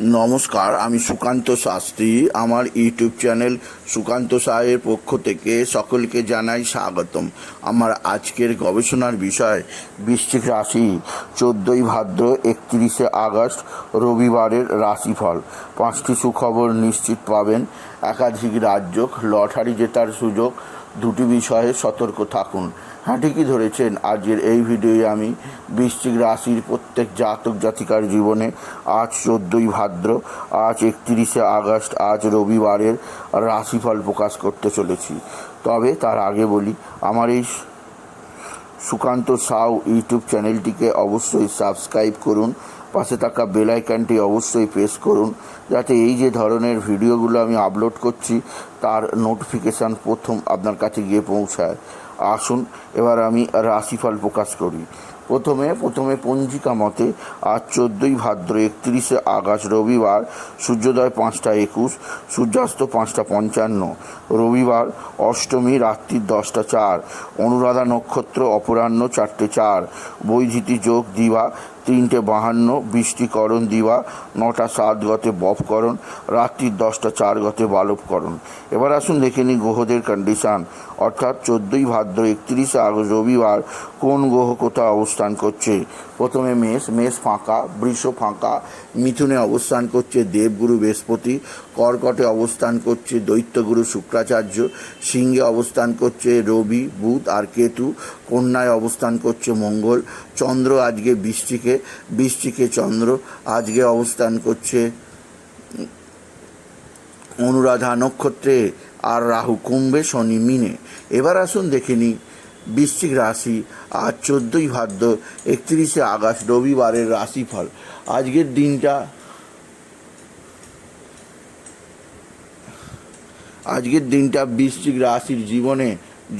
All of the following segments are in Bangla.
নমস্কার, আমি সুকান্ত শাস্ত্রী। আমার ইউটিউব চ্যানেল সুকান্ত সাহের পক্ষ থেকে সকলকে জানাই স্বাগতম। আমার আজকের গবেষণার বিষয়, বৃশ্চিক রাশি, চোদ্দোই ভাদ্র, একত্রিশে আগস্ট, রবিবারের রাশিফল। পাঁচটি সুখবর নিশ্চিত পাবেন। একাধিক রাজ্য লটারি জেতার সুযোগ দুটি বিষয়ে সতর্ক থাকুন। হ্যাঁ ঠিকই ধরেছেন, আজকের এই ভিডিওয়ে আমি বৃশ্চিক রাশির প্রত্যেক জাতক জাতিকার জীবনে আজ চোদ্দোই ভাদ্র, আজ একত্রিশে আগস্ট, আজ রবিবারের রাশিফল প্রকাশ করতে চলেছি। তবে তার আগে বলি, আমার এই সুকান্ত সাউ ইউটিউব চ্যানেলটিকে অবশ্যই সাবস্ক্রাইব করুন। পাশে থাকা বেলাইকানটি অবশ্যই প্রেস করুন, যাতে এই যে ধরনের ভিডিওগুলো আমি আপলোড করছি, তার নোটিফিকেশান প্রথম আপনার কাছে গিয়ে পৌঁছায়। আসুন, এবার আমি রাশিফল প্রকাশ করি। প্রথমে প্রথমে পঞ্জিকা মতে আজ চোদ্দোই ভাদ্র একত্রিশে আগস্ট রবিবার, সূর্যোদয় পাঁচটা একুশ, সূর্যাস্ত পাঁচটা পঞ্চান্ন। রবিবার অষ্টমী রাত্রি দশটা চার, অনুরাধা নক্ষত্র অপরাহ্ন চারটে চার, বৈধিতি যোগ দিবা তিনটে বাহান্ন বৃষ্টিকরণ দিবা, নটা সাত গতে বপকরণ রাত্রি দশটা চার গতে বালবকরণ এবার আসুন দেখে নিই গ্রহদের কন্ডিশান অর্থাৎ চোদ্দোই ভাদ্র একত্রিশে আগস্ট রবিবার কোন গ্রহ কোথায় অবস্থান করছে? প্রথমে মেষ মেষ ফাঁকা, বৃষ ফাঁকা, মিথুনে অবস্থান করছে দেবগুরু, বৃহস্পতি, কর্কটে অবস্থান করছে দৈত্যগুরু, শুক্রাচার্য, সিংহে অবস্থান করছে রবি, বুধ আর কেতু কন্যায় অবস্থান করছে মঙ্গল। চন্দ্র আজকে বৃষ্টিকে বৃষ্টিকে চন্দ্র আজকে অবস্থান করছে অনুরাধা নক্ষত্রে আর রাহু কুম্ভে শনি মিনে। এবার আসুন দেখে নিই বৃশ্চিক রাশি আজ চোদ্দোই ভাদ্র একত্রিশে আগস্ট রবিবারের রাশিফল। আজকের দিনটা আজকের দিনটা বৃশ্চিক রাশির জীবনে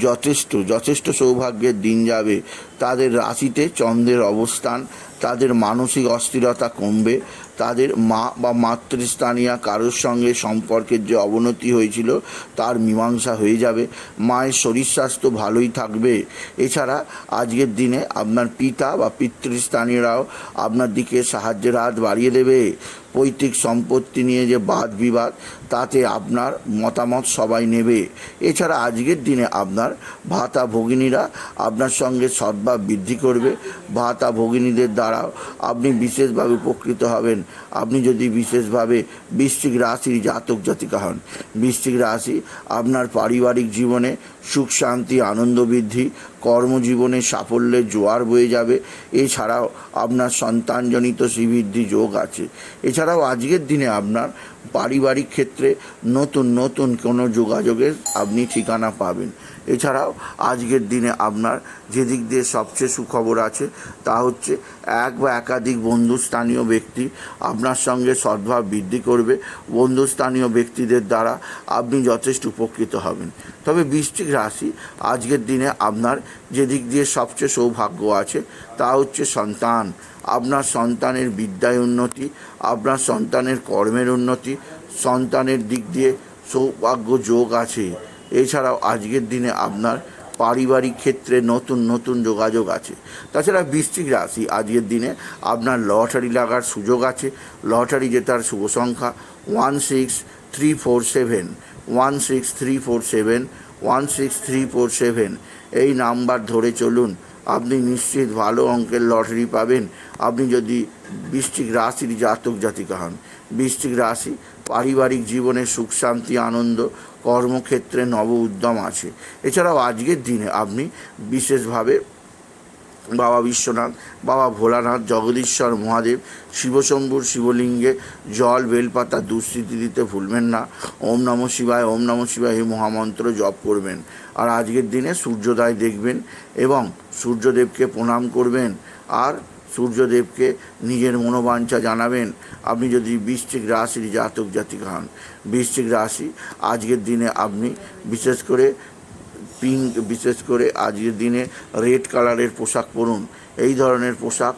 যথেষ্ট যথেষ্ট সৌভাগ্যের দিন যাবে। তাদের রাশিতে চন্দ্রের অবস্থান তাদের মানসিক অস্থিরতা কমবে তাদের মা বা মাতৃস্থানীয় কারোর সঙ্গে সম্পর্কের যে অবনতি হয়েছিল, তার মীমাংসা হয়ে যাবে। মায়ের শরীর স্বাস্থ্য ভালোই থাকবে। এছাড়া আজকের দিনে আপনার পিতা বা পিতৃস্থানীয়রাও আপনার দিকে সাহায্যের হাত বাড়িয়ে দেবে। পৈতৃক সম্পত্তি নিয়ে যে বাদ বিবাদ, তাতে আপনার মতামত সবাই নেবে। এছাড়া আজকের দিনে আপনার ভাতা ভগিনীরা আপনার সঙ্গে সদ্ভাব বৃদ্ধি করবে। ভাতা ভগিনীদের দ্বারাও আপনি বিশেষভাবে উপকৃত হবেন। আপনি যদি বিশেষভাবে বৃশ্চিক রাশির জাতক জাতিকা হন বৃশ্চিক রাশি আপনার পারিবারিক জীবনে সুখ, শান্তি, আনন্দ বৃদ্ধি, কর্মজীবনে সাফল্যের জোয়ার বয়ে যাবে। এছাড়াও আপনার সন্তানজনিত শ্রীবৃদ্ধি যোগ আছে। এছাড়াও আজকের দিনে আপনার পারিবারিক ক্ষেত্রে নতুন নতুন কোনো যোগাযোগের আপনি ঠিকানা পাবেন। এছাড়াও আজকের দিনে আপনার যেদিক দিয়ে সবচেয়ে সুখবর আছে, তা হচ্ছে এক বা একাধিক বন্ধুস্থানীয় ব্যক্তি আপনার সঙ্গে সদ্ভাব বৃদ্ধি করবে। বন্ধুস্থানীয় ব্যক্তিদের দ্বারা আপনি যথেষ্ট উপকৃত হবেন। তবে বৃশ্চিক রাশি। আজকের দিনে আপনার যেদিক দিয়ে সবচেয়ে সৌভাগ্য আছে, তা হচ্ছে সন্তান। আপনার সন্তানের বিদ্যায় উন্নতি, আপনার সন্তানের কর্মের উন্নতি, সন্তানের দিক দিয়ে সৌভাগ্য যোগ আছে। এছাড়াও আজকের দিনে আপনার পারিবারিক ক্ষেত্রে নতুন নতুন যোগাযোগ আছে। তাছাড়া বৃশ্চিক রাশি, আজকের দিনে আপনার লটারি লাগার সুযোগ আছে। লটারি জেতার শুভ সংখ্যা one six three four seven, one six three four seven one six three four seven এই নাম্বার ধরে চলুন, আপনি নিশ্চিত ভালো অঙ্কের লটারি পাবেন। আপনি যদি বৃষ্টিক রাশির জাতক জাতিকা হন। বৃষ্টিক রাশি, পারিবারিক জীবনে সুখ, শান্তি, আনন্দ, কর্মক্ষেত্রে নব উদ্যম আছে। এছাড়াও আজকের দিনে আপনি বিশেষভাবে বাবা বিশ্বনাথ, বাবা ভোলানাথ, জগদীশ্বর মহাদেব, শিবশম্ভুর শিবলিঙ্গে, জল, বেলপাতা, দুঃস্থিতি দিতে ভুলবেন না। ওম নম শিবায়, ওম নম শিবায় এই মহামন্ত্র, জপ করবেন। আর আজকের দিনে সূর্যোদয় দেখবেন এবং সূর্যদেবকে প্রণাম করবেন আর সূর্যদেবকে নিজের মনোবাঞ্ছা জানাবেন। আপনি যদি বৃশ্চিক রাশির জাতক, জাতিক হন, বৃশ্চিক রাশি, আজকের দিনে আপনি বিশেষ করে পিঙ্ক, বিশেষ করে আজকের দিনে রেড কালারের পোশাক পরুন। এই ধরনের পোশাক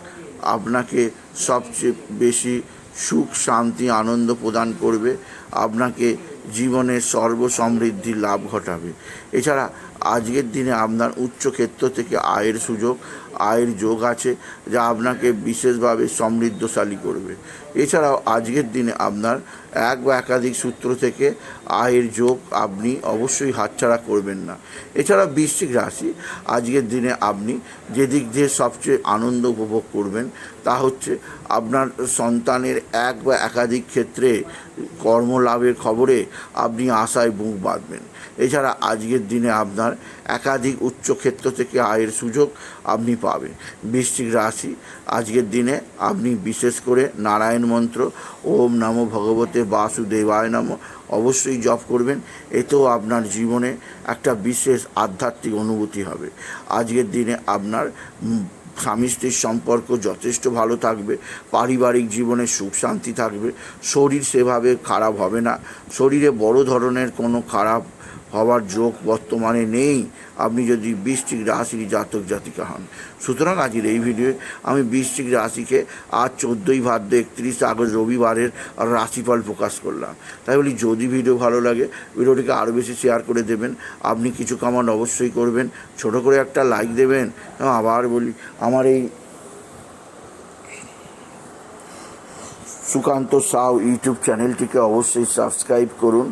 আপনাকে সবচেয়ে বেশি সুখ, শান্তি, আনন্দ প্রদান করবে। আপনাকে জীবনের সর্বসমৃদ্ধি লাভ ঘটাবে। এছাড়া আজকের দিনে আপনার উচ্চ ক্ষেত্র থেকে আয়ের সুযোগ, আয়ের যোগ আছে যা আপনাকে বিশেষভাবে সমৃদ্ধশালী করবে। এছাড়াও আজকের দিনে আপনার এক বা একাধিক সূত্র থেকে আয়ের যোগ আপনি অবশ্যই হাতছাড়া করবেন না। এছাড়া বৃশ্চিক রাশি, আজকের দিনে আপনি যে দিক দিয়ে সবচেয়ে আনন্দ উপভোগ করবেন তা হচ্ছে আপনার সন্তানের এক বা একাধিক ক্ষেত্রে কর্মলাভের খবরে আপনি আশায় বুক বাঁধবেন। এছাড়া আজকের দিনে আপনার একাধিক উচ্চক্ষেত্র থেকে আয়ের সুযোগ আপনি পাবেন। বৃশ্চিক রাশি, আজকের দিনে আপনি বিশেষ করে নারায়ণ মন্ত্র, ওম নমো ভগবতে বাসুদেবায় নম অবশ্যই জপ করবেন, এতেও আপনার জীবনে একটা বিশেষ আধ্যাত্মিক অনুভূতি হবে। আজকের দিনে আপনার স্বামী স্ত্রীর সম্পর্ক যথেষ্ট ভালো থাকবে, পারিবারিক জীবনে সুখ শান্তি থাকবে, শরীর সেভাবে খারাপ হবে না, শরীরে বড় ধরনের কোনো খারাপ হওয়ার যোগ বর্তমানে নেই। আপনি যদি বৃশ্চিক রাশির জাতক জাতিকা হন। সুতরাং আজকের এই ভিডিওয়ে আমি বৃশ্চিক রাশিকে আজ চোদ্দোই ভাদ্র একত্রিশ আগস্ট রবিবারের রাশিফল প্রকাশ করলাম। তাই বলি, যদি ভিডিও ভালো লাগে, ভিডিওটিকে আরও বেশি শেয়ার করে দেবেন। আপনি কিছু কামান অবশ্যই করবেন। ছোট করে একটা লাইক দেবেন। এবং আবার বলি, আমার এই সুকান্ত সাউ ইউটিউব চ্যানেলটিকে অবশ্যই সাবস্ক্রাইব করুন।